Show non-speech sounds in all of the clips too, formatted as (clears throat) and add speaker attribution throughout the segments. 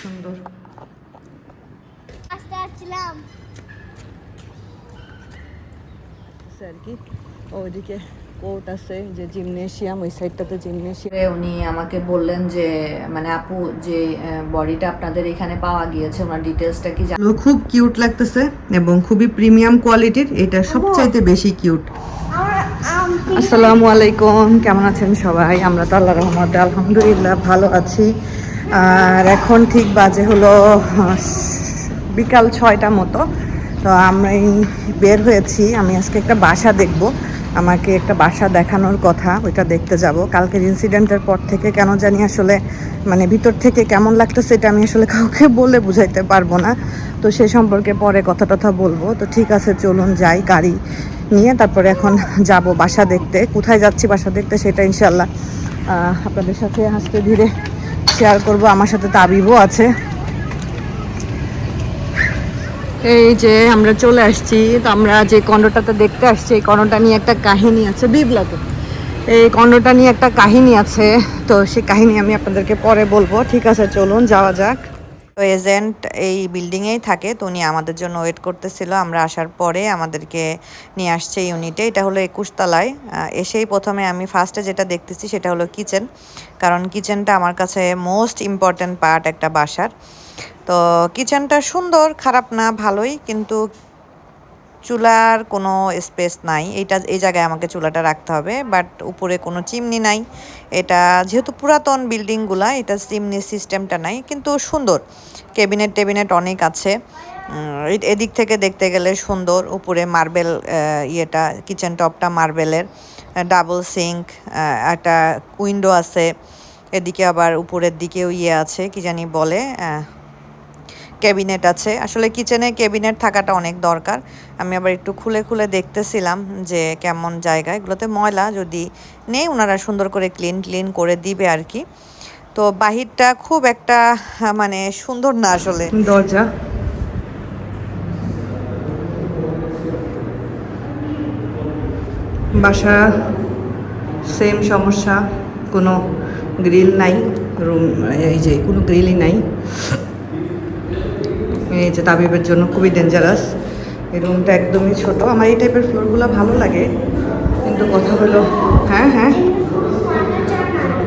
Speaker 1: সুন্দর আর কি ওইদিকে কোর্ট আছে যে জিমনেশিয়াম ওই সাইডটাতে জিমনেশিয়াম উনি আমাকে বললেন যে মানে আপু যে বডিটা আপনাদের এখানে পাওয়া গিয়েছে ওনার ডিটেলসটা কি খুব কিউট লাগতেছে এবং খুবই প্রিমিয়াম কোয়ালিটির এটা সবচাইতে বেশি কিউট
Speaker 2: আমার
Speaker 1: আসসালামু আলাইকুম কেমন আছেন সবাই? আমরা তো আল্লাহ রহমতে আলহামদুলিল্লাহ ভালো আছি। আর এখন ঠিক বাজে হলো বিকাল ছয়টা মতো। তো আমি বের হয়েছি। আমি আজকে একটা বাসা দেখব। আমাকে একটা বাসা দেখানোর কথা, ওইটা দেখতে যাব। কালকের ইনসিডেন্টের পর থেকে কেন জানি আসলে মানে ভিতর থেকে কেমন লাগতেছে এটা আমি আসলে কাউকে বলে বুঝাইতে পারব না। তো সে সম্পর্কে পরে কথা টথা বলব। তো ঠিক আছে, চলুন যাই গাড়ি নিয়ে। তারপরে এখন যাব বাসা দেখতে। কোথায় যাচ্ছি বাসা দেখতে সেটা ইনশাল্লাহ আপনাদের সাথে আস্তে ধীরে শেয়ার করব, আমার সাথে তাবিবও আছে। এই যে আমরা চলে আসছি, তো আমরা যে কন্ডোটাতে দেখতে আসছি, এই কন্ডোটা নিয়ে একটা কাহিনী আছে, বিবলাতে। এই কন্ডোটা নিয়ে একটা কাহিনী আছে, তো সেই কাহিনী আমি আপনাদেরকে পরে বলব। ঠিক আছে, চলুন, যাওয়া যাক। এজেন্ট এই বিল্ডিংয়েই থাকে, তো উনি আমাদের জন্য ওয়েট করতেছিল। আমরা আসার পরে আমাদেরকে নিয়ে আসছে ইউনিটে। এটা হলো একুশতলায় এসেই প্রথমে আমি ফার্স্টে যেটা দেখতেছি সেটা হলো কিচেন। কারণ কিচেনটা আমার কাছে মোস্ট ইম্পর্ট্যান্ট পার্ট একটা বাসার। তো কিচেনটা সুন্দর, খারাপ না, ভালোই। কিন্তু চুলার কোনো স্পেস নাই। এইটা, এই জায়গায় আমাকে চুলাটা রাখতে হবে বাট উপরে কোনো চিমনি নাই। এটা যেহেতু পুরাতন বিল্ডিংগুলা এটা চিমনি সিস্টেমটা নাই, কিন্তু সুন্দর। ক্যাবিনেট টেবিনেট অনেক আছে। এদিক থেকে দেখতে গেলে সুন্দর। উপরে মার্বেল ইয়েটা কিচেন টপটা মার্বেলের ডাবল সিঙ্ক একটা উইন্ডো আছে। এদিকে আবার উপরের দিকেও ইয়ে আছে, কি জানি বলে ক্যাবিনেট আছে। আসলে কিচেনে ক্যাবিনেট থাকাটা অনেক দরকার। আমি আবার একটু খুলে খুলে দেখতেছিলাম যে কেমন জায়গা। এগুলোতে ময়লা যদি নেই ওনারা সুন্দর করে ক্লিন ক্লিন করে দিবে আর কি তো বাহিরটা খুব একটা মানে সুন্দর না আসলে। দরজা। বাসা, সেম সমস্যা। কোনো গ্রিল নাই, রুম, এই যে কোনো গ্রিলই নাই। এই যে তাবিবের জন্য খুবই ডেঞ্জারাস এই রুমটা একদমই ছোট আমার এই টাইপের ফ্লোরগুলো ভালো লাগে কিন্তু কথা হলো হ্যাঁ হ্যাঁ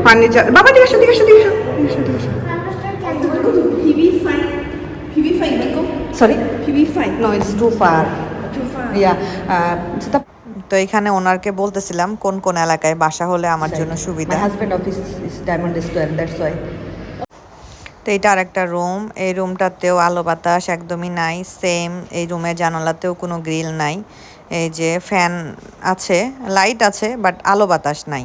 Speaker 1: ফার্নিচার বাবা দিকে আসো দিকে আসো দিকে আসো দিকে আসো
Speaker 3: PV5. PV5 Nico.
Speaker 1: Sorry
Speaker 3: PV5.
Speaker 1: No it's too far. তো এখানে ওনারকে বলতেছিলাম কোন কোন এলাকায় বাসা হলে আমার জন্য সুবিধা husband office is Diamond Square that's why তো এটা আরেকটা রুম এই রুমটাতেও আলো বাতাস, একদমই নাই সেম এই রুমের জানালাতেও কোনো গ্রিল নাই। এই যে ফ্যান আছে লাইট আছে বাট আলো বাতাস নাই।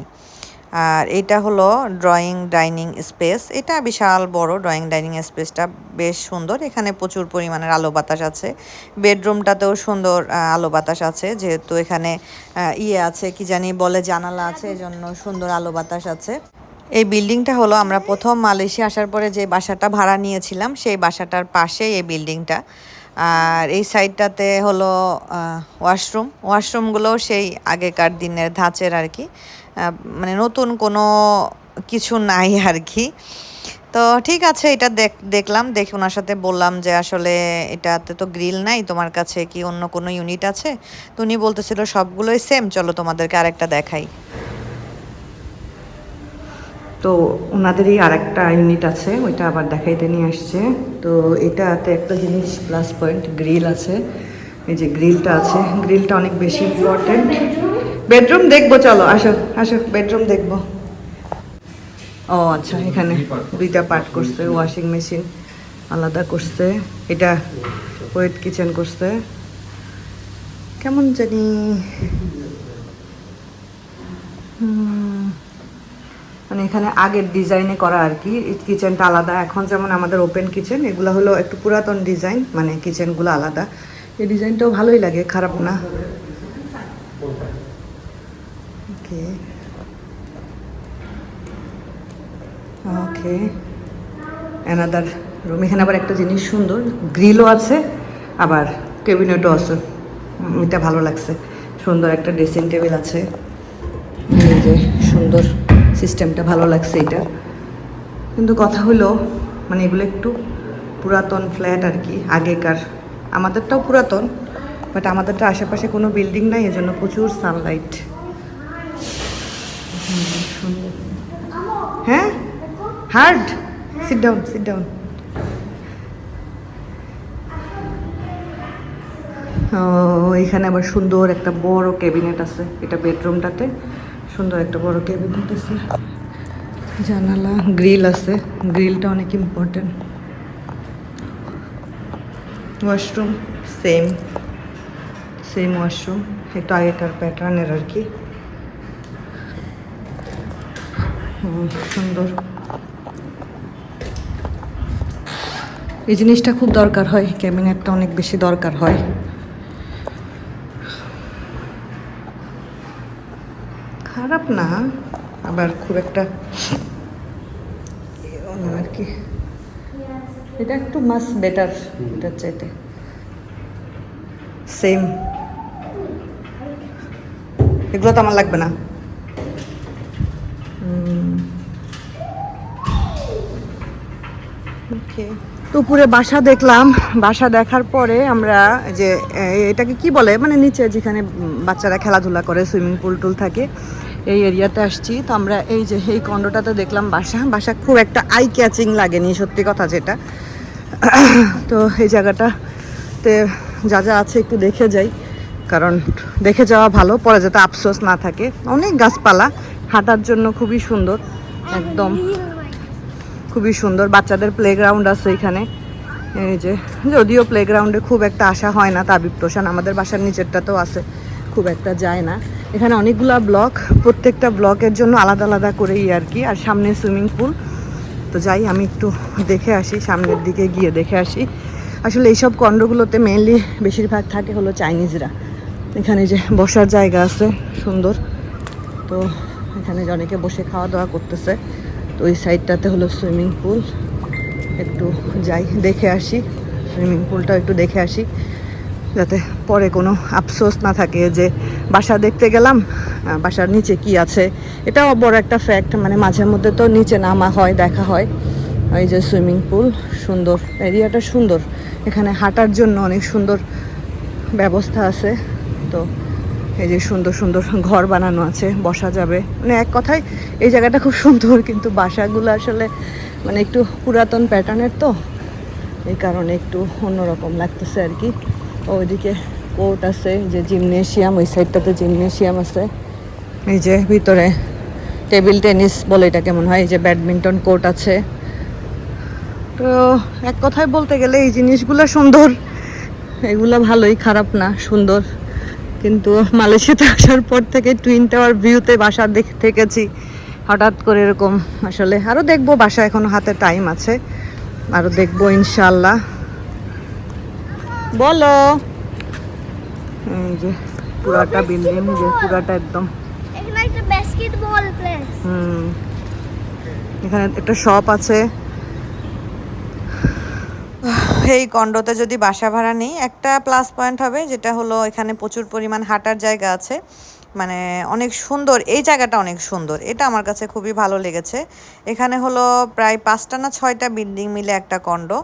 Speaker 1: আর এটা হলো ড্রয়িং ডাইনিং স্পেস এটা বিশাল বড় ড্রয়িং ডাইনিং স্পেসটা বেশ সুন্দর। এখানে প্রচুর পরিমাণের আলো বাতাস আছে। বেডরুমটাতেও সুন্দর আলো বাতাস আছে। যেহেতু এখানে ইয়ে আছে, কি জানি বলে জানালা আছে, এজন্য সুন্দর আলো বাতাস আছে। এই বিল্ডিংটা হলো আমরা প্রথম মালয়েশিয়া আসার পরে যে বাসাটা ভাড়া নিয়েছিলাম, সেই বাসাটার পাশেই এই বিল্ডিংটা আর এই সাইডটাতে হলো ওয়াশরুম ওয়াশরুমগুলোও সেই আগেকার দিনের ধাঁচের আর কি। মানে নতুন কোনো কিছু নাই আর কি। তো ঠিক আছে, এটা দেখ দেখলাম, দেখে ওনার সাথে বললাম যে আসলে এটাতে তো গ্রিল নাই, তোমার কাছে কি অন্য কোনো ইউনিট আছে? তো উনি বলতেছিল সবগুলোই সেম চলো তোমাদেরকে আরেকটা দেখাই। তো ওনাদেরই আরেকটা ইউনিট আছে ওইটা আবার দেখাইতে নিয়ে আসছে। তো এটাতে একটা জিনিস প্লাস পয়েন্ট গ্রিল আছে। এই যে গ্রিলটা আছে গ্রিলটা অনেক বেশি ইম্পর্টেন্ট বেডরুম দেখব চলো আসো আসো বেডরুম দেখব। ও আচ্ছা এখানে দুইটা পার্ট করছে ওয়াশিং মেশিন আলাদা করছে এটা ওয়েট কিচেন করছে। কেমন জানি? হুম, মানে এখানে আগের ডিজাইনে করা আর কি। কিচেনটা আলাদা। এখন যেমন আমাদের ওপেন কিচেন এগুলো হলো একটু পুরাতন ডিজাইন মানে কিচেনগুলো আলাদা। এই ডিজাইনটাও ভালোই লাগে, খারাপ না? ওকে ওকে অ্যানাদার রুম এখানে আবার একটা জিনিস সুন্দর গ্রিলও আছে, আবার ক্যাবিনেটও আছে। এটা ভালো লাগছে। সুন্দর একটা ড্রেসিং টেবিল আছে। যে সুন্দর। সিস্টেমটা ভালো লাগছে এটা। কিন্তু কথা হলো মানে এগুলো একটু পুরাতন ফ্ল্যাট আর কি, আগেকার। আমাদেরটাও পুরাতন বাট আমাদেরটা আশেপাশে কোনো বিল্ডিং নাই, এজন্য প্রচুর সানলাইট হ্যাঁ? Hard sit down sit down এখানে আবার সুন্দর একটা বড় ক্যাবিনেট আছে, এটা বেডরুমটাতে সুন্দর একটা বড় কেবিন আছে জানালা, গ্রিল আছে। গ্রিলটা অনেক important washroom same same washroom. একটু আগেকার প্যাটার্নের আর কি। সুন্দর। এই জিনিসটা খুব দরকার হয়। ক্যাবিনেটটা অনেক বেশি দরকার হয়। খারাপ না, আবার খুব একটা আর কি। এটা একটু মাস বেটার এটার চাইতে। সেম এগুলো তো আমার লাগবে না। দুপুরে বাসা দেখলাম। বাসা দেখার পরে আমরা যে এটাকে কি বলে? মানে নিচে যেখানে বাচ্চারা খেলাধুলা করে সুইমিং পুল টুল থাকে এই এরিয়াতে আসছি। তো আমরা এই যে, এই কন্ডোটাতে দেখলাম বাসা। বাসা খুব একটা আই ক্যাচিং লাগেনি, সত্যি কথা যেটা। (clears throat) তো এই জায়গাটাতে যা যা আছে একটু দেখে যাই, কারণ দেখে যাওয়া ভালো, পরে যাতে আফসোস না থাকে। অনেক গাছপালা, হাঁটার জন্য খুবই সুন্দর, একদম। খুবই সুন্দর, বাচ্চাদের প্লেগ্রাউন্ড আছে এখানে। এই যে, যদিও প্লেগ্রাউন্ডে খুব একটা আশা হয় না তাবিব তোষান, আমাদের বাসার নিচেরটাতেও আছে, খুব একটা যায় না। এখানে অনেকগুলা ব্লক, প্রত্যেকটা ব্লকের জন্য আলাদা আলাদা করেই আর কি। আর সামনে সুইমিং পুল। তো যাই, আমি একটু দেখে আসি, সামনের দিকে গিয়ে দেখে আসি। আসলে এইসব কন্ডগুলোতে মেনলি বেশিরভাগ থাকে হলো চাইনিজরা। এখানে যে বসার জায়গা আছে, সুন্দর। তো এখানে অনেকে বসে খাওয়া দাওয়া করতেছে, তো ওই সাইডটাতে হলো সুইমিং পুল। একটু যাই, দেখে আসি। সুইমিং পুলটা একটু দেখে আসি। যাতে পরে কোনো আফসোস না থাকে যে বাসা দেখতে গেলাম বাসার নিচে কি আছে। এটাও বড় একটা ফ্যাক্ট মানে মাঝে মধ্যে তো নিচে নামা হয়, দেখা হয়। এই যে সুইমিং পুল সুন্দর। এরিয়াটা সুন্দর। এখানে হাঁটার জন্য অনেক সুন্দর ব্যবস্থা আছে। তো এই যে সুন্দর সুন্দর ঘর বানানো আছে, বসা যাবে। মানে এক কথায়, এই জায়গাটা খুব সুন্দর, কিন্তু বাসাগুলো আসলে মানে একটু পুরাতন প্যাটার্নের তো। এই কারণে একটু অন্যরকম লাগতেছে আর কি। ওইদিকে কোর্ট আছে, যে জিমনেশিয়াম ওই সাইডটাতে জিমনেশিয়াম আছে। এই যে ভিতরে টেবিল টেনিস বলে এটা কেমন হয়, এই যে ব্যাডমিন্টন কোর্ট আছে। তো এক কথায় বলতে গেলে এই জিনিসগুলো সুন্দর। এগুলো ভালোই, খারাপ না, সুন্দর। কিন্তু মালয়েশিয়াতে আসার পর থেকে টুইন টাওয়ার ভিউতে বাসা দেখে, থেকেছি। হঠাৎ করে এরকম আসলে। আরও দেখব, বাসা এখনও হাতে টাইম আছে। আরও দেখব ইনশাল্লাহ বলো। যে পুরাটা বিল্ডিং যে পুরাটা একদম।
Speaker 4: এখানে একটা
Speaker 1: হুম। এখানে একটা শপ আছে। এই কন্ডোতে যদি বাসা ভাড়া নেই একটা প্লাস পয়েন্ট হবে যেটা হলো এখানে প্রচুর পরিমাণ হাঁটার জায়গা আছে। মানে অনেক সুন্দর এই জায়গাটা অনেক সুন্দর। এটা আমার কাছে খুবই ভালো লেগেছে। এখানে হলো প্রায় পাঁচটা না ছয়টা বিল্ডিং মিলে একটা কন্ডো।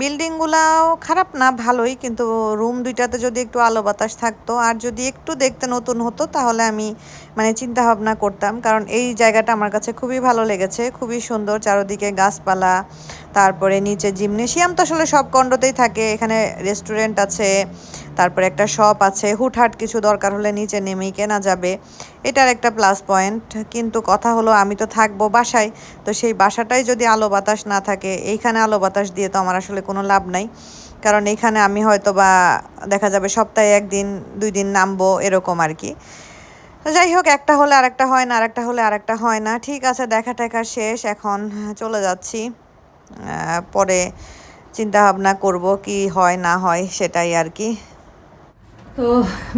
Speaker 1: বিল্ডিংগুলাও খারাপ না, ভালোই, কিন্তু রুম দুইটাতে যদি একটু আলো বাতাস থাকতো, আর যদি একটু দেখতে নতুন হতো, তাহলে আমি মানে চিন্তা ভাবনা করতাম, কারণ এই জায়গাটা আমার কাছে খুবই ভালো লেগেছে, খুবই সুন্দর, চারদিকে গাছপালা, তারপরে নিচে জিমনেশিয়াম তো আসলে সব কন্ডোতেই থাকে, এখানে রেস্টুরেন্ট আছে, তারপরে একটা শপ আছে, হুটহাট কিছু দরকার হলে নিচে নেমেই কেনা যাবে, এটার একটা প্লাস পয়েন্ট, কিন্তু কথা হলো আমি তো থাকব বাসায়, তো সেই বাসাটাই যদি আলো বাতাস না থাকে, এইখানে আলো বাতাস দিয়ে তো আমার আসলে কোনো লাভ নাই। কারণ এইখানে আমি হয়তো বা দেখা যাবে সপ্তাহে একদিন, দুই দিন নামবো এরকম আর কি। যাই হোক, একটা হলে আরেকটা হয় না, আরেকটা হলে আরেকটা হয় না। ঠিক আছে, দেখা টেকা শেষ, এখন চলে যাচ্ছি। পরে চিন্তা ভাবনা করব কি হয় না হয় সেটাই আর কি। তো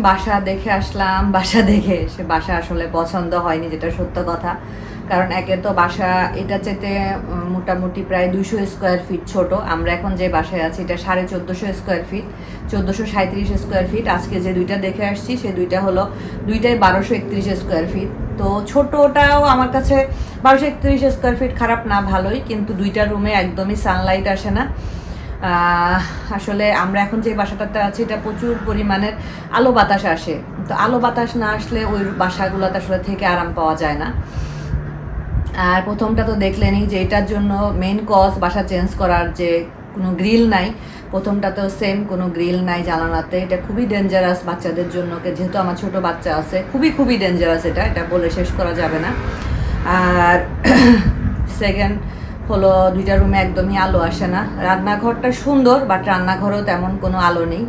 Speaker 1: বাসা দেখে আসলাম, বাসা দেখে এসে বাসা আসলে পছন্দ হয়নি, যেটা সত্য কথা। কারণ একে তো বাসা এটা চেতে মোটামুটি প্রায় দুইশো স্কোয়ার ফিট ছোট। আমরা এখন যে বাসায় আছি, এটা সাড়ে চোদ্দোশো স্কোয়ার ফিট চোদ্দোশো সাঁত্রিশ স্কোয়ার ফিট আজকে যে দুইটা দেখে আসছি, সে দুইটা হলো দুইটাই বারোশো একত্রিশ স্কোয়ার ফিট
Speaker 5: তো ছোটটাও আমার কাছে বারোশো একত্রিশ স্কোয়ার ফিট খারাপ না, ভালোই। কিন্তু দুইটা রুমে একদমই সানলাইট আসে না। আসলে আমরা এখন যে বাসাটাতে আছি, এটা প্রচুর পরিমাণের আলো বাতাস আসে। তো আলো বাতাস না আসলে ওই বাসাগুলোতে আসলে থেকে আরাম পাওয়া যায় না। আর প্রথমটা তো দেখলেনই যে এটার জন্য মেন কজ বাসা চেঞ্জ করার যে কোনো গ্রিল নাই। প্রথমটাতেও সেম কোনো গ্রিল নাই জানালাতে। এটা খুবই ডেঞ্জারাস বাচ্চাদের জন্য যেহেতু আমার ছোট বাচ্চা আছে। খুবই খুবই ডেঞ্জারাস এটা। এটা বলে শেষ করা যাবে না। আর (clears throat) সেকেন্ড হলো দুইটা রুমে একদমই আলো আসে না। রান্নাঘরটা সুন্দর বাট রান্নাঘরেও তেমন কোনো আলো নেই।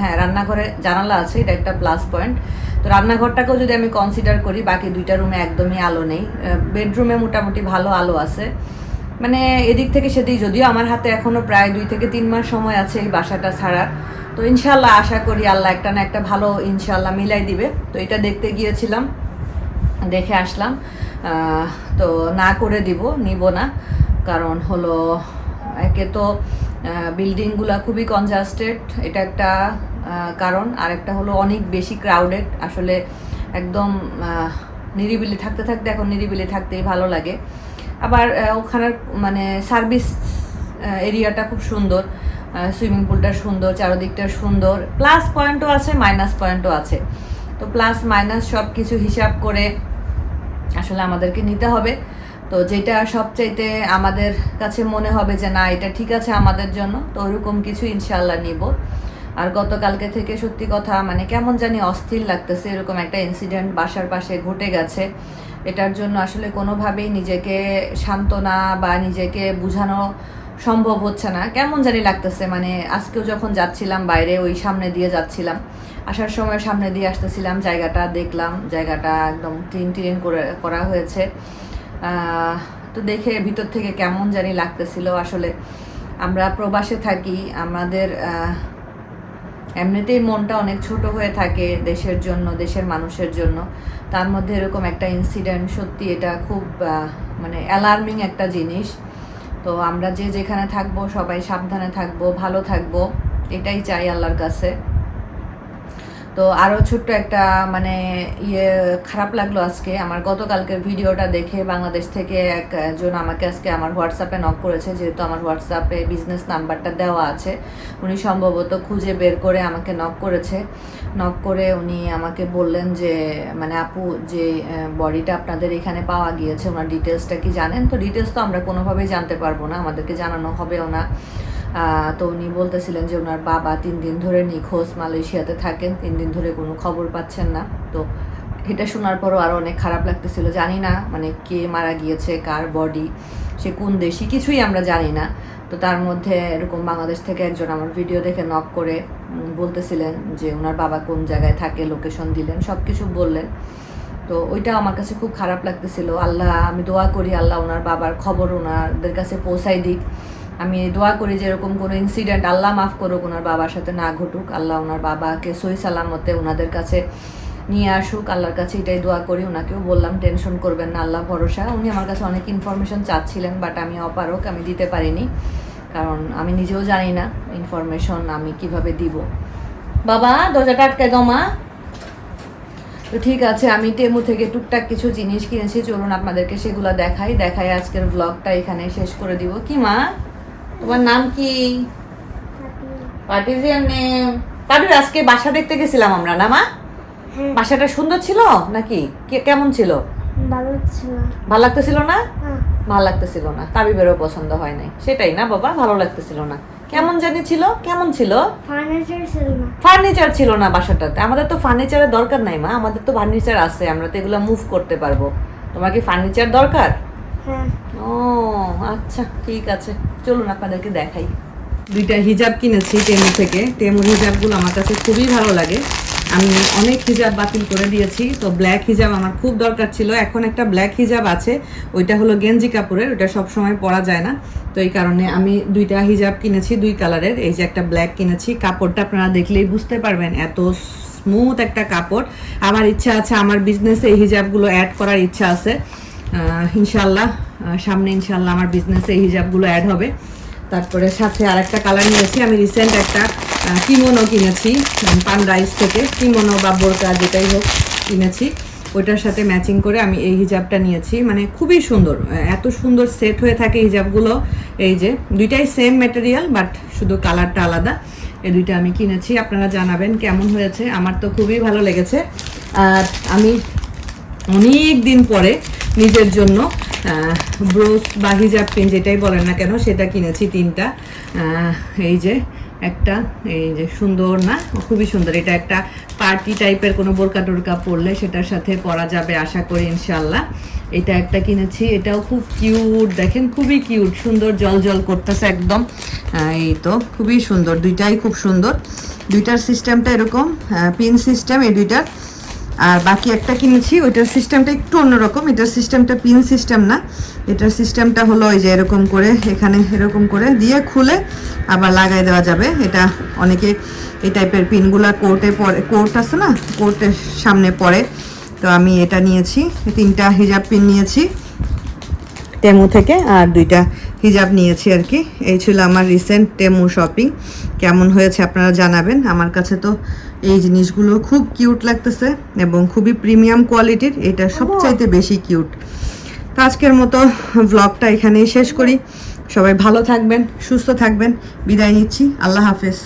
Speaker 5: হ্যাঁ রান্নাঘরে জানালা আছে, এটা একটা প্লাস পয়েন্ট তো রান্নাঘরটাকেও যদি আমি কনসিডার করি, বাকি দুইটা রুমে একদমই আলো নেই। বেডরুমে মোটামুটি ভালো আলো আছে। মানে এদিক থেকে সেদিক, যদিও আমার হাতে এখনও প্রায় দুই থেকে তিন মাস সময় আছে এই বাসাটা ছাড়ার। তো ইনশাল্লাহ আশা করি আল্লাহ একটা না একটা ভালো ইনশাল্লাহ মিলাই দিবে। তো এটা দেখতে গিয়েছিলাম, দেখে আসলাম। তো না করে দিব, নিব না। কারণ হলো একে তো বিল্ডিংগুলো খুবই কনজাস্টেড এটা একটা কারণ আর একটা হলো অনেক বেশি ক্রাউডেড আসলে একদম নিরিবিলি, থাকতে থাকতে এখন নিরিবিলি থাকতেই ভালো লাগে। আবার ওখানের মানে সার্ভিস এরিয়াটা খুব সুন্দর সুইমিং পুলটা সুন্দর, চারদিকটা সুন্দর প্লাস পয়েন্টও আছে মাইনাস পয়েন্টও আছে। তো প্লাস মাইনাস সব কিছু হিসাব করে আসলে আমাদেরকে নিতে হবে। তো যেটা সবচাইতে আমাদের কাছে মনে হবে যে, না, এটা ঠিক আছে আমাদের জন্য, তো ওরকম কিছু ইনশাল্লাহ নিব। আর গতকালকে থেকে সত্যি কথা মানে কেমন জানি অস্থির লাগতেছে, এরকম একটা ইনসিডেন্ট বাসার পাশে ঘটে গেছে। এটার জন্য আসলে কোনোভাবেই নিজেকে সান্ত্বনা বা নিজেকে বোঝানো সম্ভব হচ্ছে না। কেমন জানি লাগতেছে মানে আজকেও যখন যাচ্ছিলাম বাইরে, ওই সামনে দিয়ে যাচ্ছিলাম। আসার সময় সামনে দিয়ে আসতেছিলাম, জায়গাটা দেখলাম, জায়গাটা একদম ক্লিন টিন করে, করা হয়েছে। তো দেখে ভিতর থেকে কেমন জানি লাগতেছিল। আসলে আমরা প্রবাসে থাকি, আমাদের এমনিতেই মনটা অনেক ছোট হয়ে থাকে দেশের জন্য, দেশের মানুষের জন্য। তার মধ্যে এরকম একটা ইনসিডেন্ট সত্যি এটা খুব মানে অ্যালার্মিং একটা জিনিস। তো আমরা যে যেখানে থাকব সবাই সাবধানে থাকব, ভালো থাকব, এটাই চাই আল্লাহর কাছে। তো আরও ছোট্ট একটা মানে ইয়ে খারাপ লাগল আজকে। আমার গতকালকের ভিডিওটা দেখে বাংলাদেশ থেকে একজন আমাকে আজকে আমার হোয়াটসঅ্যাপে নক করেছে, যেহেতু আমার হোয়াটসঅ্যাপে বিজনেস নাম্বারটা দেওয়া আছে। উনি সম্ভবত খুঁজে বের করে আমাকে নক করেছে। নক করে উনি আমাকে বললেন যে মানে আপু, যে বডিটা আপনাদের এখানে পাওয়া গিয়েছে, ওনার ডিটেলসটা কি জানেন? তো ডিটেলস তো আমরা কোনোভাবেই জানতে পারব না, আমাদেরকে জানানো হবেও না। তো উনি বলতেছিলেন যে ওনার বাবা তিন দিন ধরে নিখোঁজ মালয়েশিয়াতে থাকেন, তিন দিন ধরে কোনো খবর পাচ্ছেন না। তো এটা শোনার পরও আরও অনেক খারাপ লাগতেছিল। জানি না মানে কে মারা গিয়েছে, কার বডি সে কোন দেশি, কিছুই আমরা জানি না। তো তার মধ্যে এরকম বাংলাদেশ থেকে একজন আমার ভিডিও দেখে নক করে বলতেছিলেন যে ওনার বাবা কোন জায়গায় থাকে লোকেশন দিলেন সব কিছু বললেন। তো ওইটা আমার কাছে খুব খারাপ লাগতেছিল। আল্লাহ, আমি দোয়া করি আল্লাহ ওনার বাবার খবর ওনাদের কাছে পৌঁছাই দিক। আমি দোয়া করি যে এরকম কোনো ইনসিডেন্ট আল্লাহ মাফ করুক ওনার বাবার সাথে না ঘটুক, আল্লাহ ওনার বাবাকে সই সালামতে ওনাদের কাছে নিয়ে আসুক, আল্লাহর কাছে এটাই দোয়া করি, ওনাকেও বললাম টেনশন করবেন না, আল্লাহ ভরসা। উনি আমার কাছে অনেক ইনফরমেশন চাচ্ছিলেন বাট আমি অপারক আমি দিতে পারিনি। কারণ আমি নিজেও জানি না ইনফরমেশন আমি কীভাবে দিব। বাবা, দরজাটা আটকে দাও, মা। তো ঠিক আছে, আমি টেমু থেকে টুকটাক কিছু জিনিস কিনেছি, চলুন আপনাদেরকে সেগুলো দেখাই দেখাই আজকের ব্লগটা এখানে শেষ করে দিব। কি, মা? তোমার নাম কি? Partisan name. পার্টির আজকে বাসা দেখতে গেছিলাম আমরা না মা?
Speaker 4: হ্যাঁ।
Speaker 5: বাসাটা সুন্দর ছিল নাকি? কেমন ছিল?
Speaker 4: ভালো
Speaker 5: লাগতেছিল না?
Speaker 4: হ্যাঁ।
Speaker 5: ভালো লাগতেছিল না। তাবিবেরও পছন্দ হয় নাই। সেটাই না বাবা? ভালো লাগতেছিল না। কেমন জানি ছিল? কেমন ছিল?
Speaker 4: ফার্নিচার ছিল না।
Speaker 5: ফার্নিচার ছিল না বাসাটাতে। আমাদের তো ফার্নিচারের দরকার নাই মা। আমাদের তো ফার্নিচার আছে আমরা তো এগুলো মুভ করতে পারব। তোমার কি ফার্নিচার দরকার?
Speaker 4: হ্যাঁ
Speaker 5: ও আচ্ছা ঠিক আছে। চলুন আপনাদেরকে দেখাই। দুইটা হিজাব কিনেছি টেমু থেকে। টেমুর হিজাবগুলো আমার কাছে খুবই ভালো লাগে। আমি অনেক হিজাব বাতিল করে দিয়েছি, তো ব্ল্যাক হিজাব আমার খুব দরকার ছিল। এখন একটা ব্ল্যাক হিজাব আছে, ওইটা হলো গেঞ্জি কাপড়ের, ওইটা সবসময় পরা যায় না। তো এই কারণে আমি দুইটা হিজাব কিনেছি দুই কালারের। এই যে একটা ব্ল্যাক কিনেছি, কাপড়টা আপনারা দেখলেই বুঝতে পারবেন, এত স্মুথ একটা কাপড়। আমার ইচ্ছা আছে, আমার বিজনেসে এই হিজাবগুলো অ্যাড করার ইচ্ছা আছে। ইনশাল্লাহ সামনে ইনশাল্লাহ আমার বিজনেসে এই হিজাবগুলো অ্যাড হবে। তারপরে সাথে আরেকটা কালার নিয়েছি। আমি রিসেন্ট একটা কিমোনো কিনেছি পান রাইস থেকে। কিমোনো বা বোরকা যেটাই হোক কিনেছি। ওইটার সাথে ম্যাচিং করে আমি এই হিজাবটা নিয়েছি। মানে খুবই সুন্দর এত সুন্দর সেট হয়ে থাকে হিজাবগুলো। এই যে, দুইটাই সেম ম্যাটেরিয়াল বাট শুধু কালারটা আলাদা। এই দুইটা আমি কিনেছি। আপনারা জানাবেন কেমন হয়েছে। আমার তো খুবই ভালো লেগেছে। আর আমি অনেক দিন পরে নিজের জন্য ব্রোস বা হিজাব পিন যেটাই বলেন না কেন, সেটা কিনেছি তিনটা। এই যে একটা, এই যে সুন্দর না? খুবই সুন্দর। এটা একটা পার্টি টাইপের কোনো বোরকা টোরকা পরলে সেটার সাথে পরা যাবে আশা করি ইনশাল্লাহ এটা একটা কিনেছি। এটাও খুব কিউট, দেখেন, খুবই কিউট। সুন্দর জল জল করতেছে একদম। এই তো, খুবই সুন্দর। দুইটাই খুব সুন্দর। দুইটার সিস্টেমটা এরকম পিন সিস্টেম, এই দুইটার। আর বাকি একটা কিনেছি, ওইটার সিস্টেমটা একটু অন্যরকম, এটার সিস্টেমটা পিন সিস্টেম না, এটার সিস্টেমটা হলো ওই যে এরকম করে, এখানে এরকম করে দিয়ে খুলে আবার লাগাই দেওয়া যাবে। এটা অনেকে এই টাইপের পিনগুলা কোর্টে পরে কোর্ট আছে না কোর্টের সামনে পড়ে। তো আমি এটা নিয়েছি তিনটা হিজাব পিন নিয়েছি টেমু থেকে, আর দুইটা হিজাব নিয়েছি আর কি। এই ছিল আমার রিসেন্ট টেমু শপিং কেমন হয়েছে আপনারা জানাবেন। আমার কাছে তো এই জিনিসগুলো খুব কিউট লাগতেছে এবং খুবই প্রিমিয়াম কোয়ালিটির এটা সবচাইতে বেশি কিউট। তো আজকের মতো ব্লগটা এখানেই শেষ করি। সবাই ভালো থাকবেন সুস্থ থাকবেন। বিদায় নিচ্ছি। আল্লাহ হাফেজ।